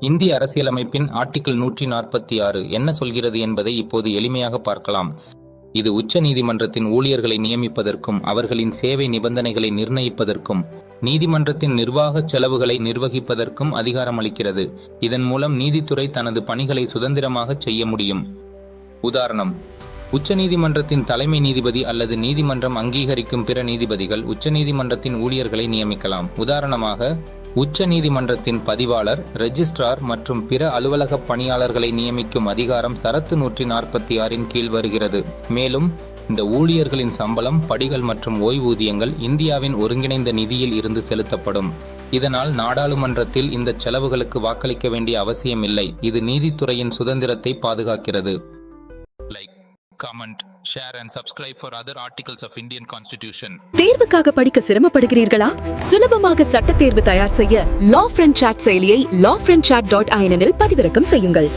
இந்திய அரசியலமைப்பின் ஆர்டிகிள் நூற்றி நாற்பத்தி ஆறு என்ன சொல்கிறது என்பதை இப்போது எளிமையாக பார்க்கலாம். இது உச்ச நீதிமன்றத்தின் ஊழியர்களை நியமிப்பதற்கும் அவர்களின் சேவை நிபந்தனைகளை நிர்ணயிப்பதற்கும் நீதிமன்றத்தின் நிர்வாக செலவுகளை நிர்வகிப்பதற்கும் அதிகாரம் அளிக்கிறது இதன் மூலம் நீதித்துறை தனது பணிகளை சுதந்திரமாக செய்ய முடியும். உதாரணம் உச்சநீதிமன்றத்தின் தலைமை நீதிபதி அல்லது நீதிமன்றம் அங்கீகரிக்கும் பிற நீதிபதிகள் உச்சநீதிமன்றத்தின் ஊழியர்களை நியமிக்கலாம். உதாரணமாக உச்ச நீதிமன்றத்தின் பதிவாளர் ரெஜிஸ்ட்ரார் மற்றும் பிற அலுவலக பணியாளர்களை நியமிக்கும் அதிகாரம் சரத்து நூற்றி நாற்பத்தி ஆறின் கீழ் வருகிறது. மேலும் இந்த ஊழியர்களின் சம்பளம் படிகள் மற்றும் ஓய்வூதியங்கள் இந்தியாவின் ஒருங்கிணைந்த நிதியில் இருந்து செலுத்தப்படும். இதனால் நாடாளுமன்றத்தில் இந்த செலவுகளுக்கு வாக்களிக்க வேண்டிய அவசியமில்லை. இது நீதித்துறையின் சுதந்திரத்தை பாதுகாக்கிறது. Comment share and subscribe for other articles of Indian constitution தேர்வுக்காக படிக்க சிரமப்படுகிறீர்களா? சுலபமாக சட்ட தேர்வு தயார் செய்ய லா ஃப்ரெண்ட் சாட் செயலியை லா ஃப்ரெண்ட் சாட் டாட் ஐனில் பதிவிறக்கம் செய்யுங்கள்.